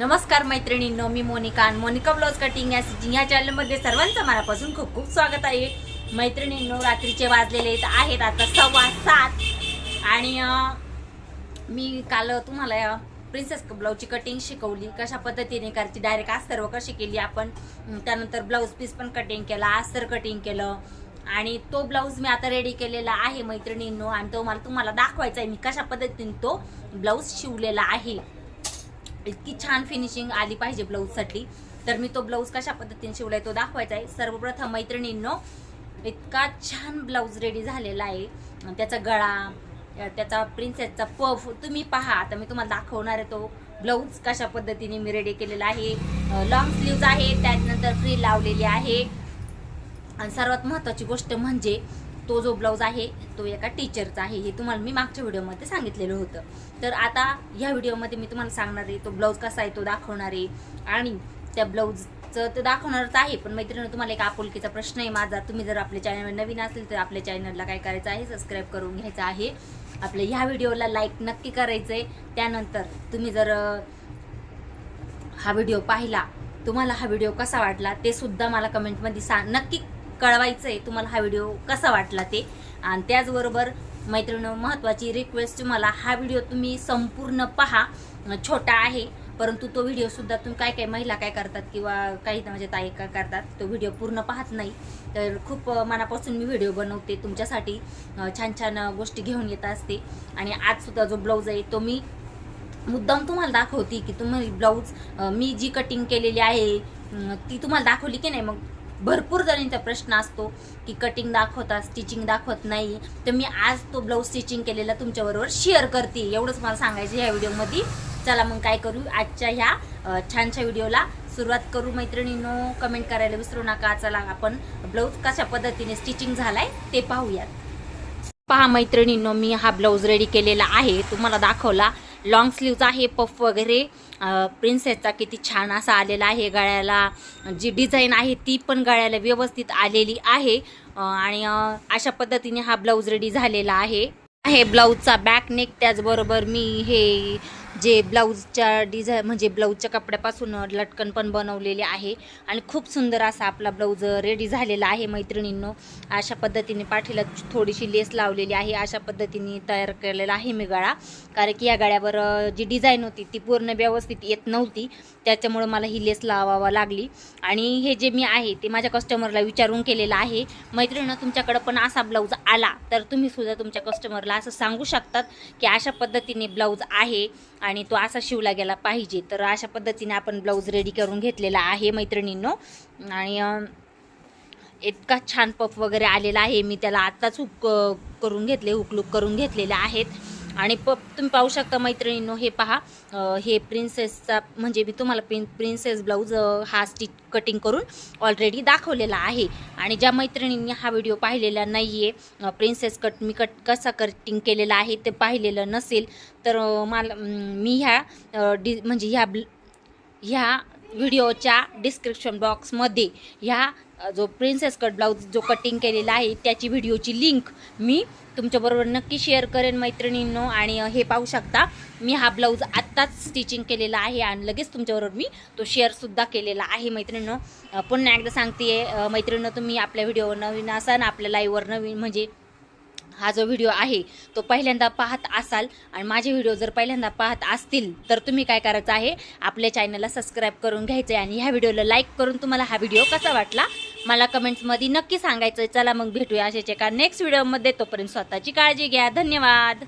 नमस्कार मैत्रिणींनो मी मोनिका आणि मोनिका ब्लाउज कटिंग या या चॅनलमध्ये सर्वांचं मनापासून खूप खूप स्वागत आहे. मैत्रिणींनो रात्रीचे वाजलेले आहेत आता सव्वा सात. आणि मी काल तुम्हाला प्रिन्सेस ब्लाऊजची कटिंग शिकवली कशा पद्धतीने करायची डायरेक्ट आस्तर कशी केली आपण. त्यानंतर ब्लाऊज पीस पण कटिंग केला अस्तर कटिंग केलं. आणि तो ब्लाऊज मी आता रेडी केलेला आहे मैत्रिणींनो आणि तो मला तुम्हाला दाखवायचा आहे मी कशा पद्धतीने तो ब्लाऊज शिवलेला आहे. इतकी छान फिनिशिंग आली पाहिजे ब्लाऊजसाठी तर मी तो ब्लाऊज कशा पद्धतीने शिवलाय तो दाखवायचा आहे. सर्वप्रथम मैत्रिणींनो इतका छान ब्लाऊज रेडी झालेला आहे. त्याचा गळा त्याचा प्रिन्सेसचा पफ तुम्ही पहा. आता मी तुम्हाला दाखवणार आहे तो ब्लाऊज कशा पद्धतीने मी रेडी केलेला आहे. लॉंग स्लीव्ज आहे त्यानंतर फ्री लावलेली आहे. आणि सर्वात महत्त्वाची गोष्ट म्हणजे तो जो ब्लाऊज आहे तो एका टीचरचा आहे. हे तुम्हाला मी मागच्या व्हिडिओमध्ये सांगितलेलं होतं. तर आता ह्या व्हिडिओमध्ये मी तुम्हाला सांगणार आहे तो ब्लाऊज कसा आहे तो दाखवणार आहे. आणि त्या ब्लाऊजचं तर दाखवणारच आहे पण मैत्रिणी तुम्हाला एक आपुलकीचा प्रश्न आहे माझा. तुम्ही जर आपल्या चॅनलवर नवीन असेल तर आपल्या चॅनलला काय करायचं आहे सबस्क्राईब करून घ्यायचं आहे. आपल्या ह्या व्हिडिओला लाईक नक्की करायचं आहे त्यानंतर तुम्ही जर हा व्हिडिओ पाहिला तुम्हाला हा व्हिडिओ कसा वाटला ते सुद्धा मला कमेंटमध्ये सांग नक्की कळवायचं आहे तुम्हाला हा व्हिडिओ कसा वाटला ते. आणि त्याचबरोबर मैत्रिणी महत्त्वाची रिक्वेस्ट तुम्हाला हा व्हिडिओ तुम्ही संपूर्ण पहा. छोटा आहे परंतु तो व्हिडिओसुद्धा तुम्ही काय काय महिला काय करतात किंवा काही म्हणजे ताई काय करतात तो व्हिडिओ पूर्ण पाहत नाही. तर खूप मनापासून मी व्हिडिओ बनवते. तुमच्यासाठी छान छान गोष्टी घेऊन येत असते. आणि आजसुद्धा जो ब्लाऊज आहे तो मी मुद्दाम तुम्हाला दाखवते की तुम्ही ब्लाऊज मी जी कटिंग केलेली आहे ती तुम्हाला दाखवली की नाही मग भरपूर जणींचा प्रश्न असतो की कटिंग दाखवता स्टिचिंग दाखवत नाही. तर मी आज तो ब्लाऊज स्टिचिंग केलेला तुमच्याबरोबर शेअर करते. एवढंच मला सांगायचं ह्या व्हिडिओमध्ये चला मग काय करू? आजच्या ह्या छानशा व्हिडिओला सुरुवात करू मैत्रिणींनो. कमेंट करायला विसरू नका. चला आपण ब्लाऊज कशा पद्धतीने स्टिचिंग झालाय ते पाहूयात. पहा मैत्रिणींनो मी हा ब्लाऊज रेडी केलेला आहे. तुम्हाला दाखवला. लॉंग स्लीवचा आहे पफ वगैरे. प्रिन्सेसचा किती छान असा आलेला आहे गळ्याला. जी डिझाईन आहे ती पण गळ्याला व्यवस्थित आलेली आहे. आणि अशा पद्धतीने हा ब्लाऊज रेडी झालेला आहे. हे ब्लाऊजचा बॅक नेक त्याचबरोबर मी हे जे ब्लाऊजच्या डिझाईन म्हणजे ब्लाऊजच्या कपड्यापासून लटकन पण बनवलेले आहे. आणि खूप सुंदर असा आपला ब्लाऊज रेडी झालेला आहे मैत्रिणींनो. अशा पद्धतीने पाठीला थोडीशी लेस लावलेली आहे. अशा पद्धतीने तयार केलेला आहे मी गळा. कारण की या गळ्यावर जी डिझाईन होती ती पूर्ण व्यवस्थित येत नव्हती. त्याच्यामुळं मला ही लेस लावावा लागली. आणि हे जे मी आहे ते माझ्या कस्टमरला विचारून केलेलं आहे. मैत्रिणीनं तुमच्याकडं पण असा ब्लाऊज आला तर तुम्ही सुद्धा तुमच्या कस्टमरला असं सांगू शकतात की अशा पद्धतीने ब्लाऊज आहे. आणि तो असा शिवला गेला पाहिजे. तर अशा पद्धतीने आपण ब्लाऊज रेडी करून घेतलेला आहे मैत्रिणींनो. आणि इतका छान पफ वगैरे आलेला आहे. मी त्याला आत्ताच हुक करून घेतले हुकलूक करून घेतलेले आहेत. आणि प तुम्ही पाहू शकता मैत्रिणींनो हे पहा. हे प्रिन्सेसचा म्हणजे मी तुम्हाला प्रिन प्रिन्सेस ब्लाऊज हा स्टिच कटिंग करून ऑलरेडी दाखवलेला आहे. आणि ज्या मैत्रिणींनी हा व्हिडिओ पाहिलेला नाही आहे प्रिन्सेस कट मी कट कसा कटिंग केलेला आहे ते पाहिलेलं नसेल तर मला मी ह्या डि म्हणजे ह्या ब्ल ह्या व्हिडिओच्या डिस्क्रिप्शन बॉक्समध्ये ह्या जो प्रिन्सेस कट ब्लाऊज जो कटिंग केलेला आहे त्याची व्हिडिओची लिंक मी तुमच्याबरोबर नक्की शेअर करेन मैत्रिणींनो आणि हे पाहू शकता मी हा ब्लाऊज आत्ताच स्टिचिंग केलेला आहे आणि लगेच तुमच्याबरोबर मी तो शेअरसुद्धा केलेला आहे मैत्रिणींनो. पुन्हा एकदा सांगते अ, मैत्रिणींनो तुम्ही आपल्या व्हिडिओवर नवीन असाल आपल्या लाईव्हवर नवीन म्हणजे हा जो व्हिडिओ आहे तो पहिल्यांदा पाहत असाल आणि माझे व्हिडिओ जर पहिल्यांदा पाहत असतील तर तुम्ही काय करायचं आहे आपल्या चॅनलला सबस्क्राईब करून घ्यायचं आहे आणि ह्या व्हिडिओला लाईक करून तुम्हाला हा व्हिडिओ कसा वाटला मला कमेंट्समध्ये नक्की सांगायचं चला मग भेटूया अशाच एका नेक्स्ट व्हिडिओमध्ये तोपर्यंत स्वतःची काळजी घ्या. धन्यवाद.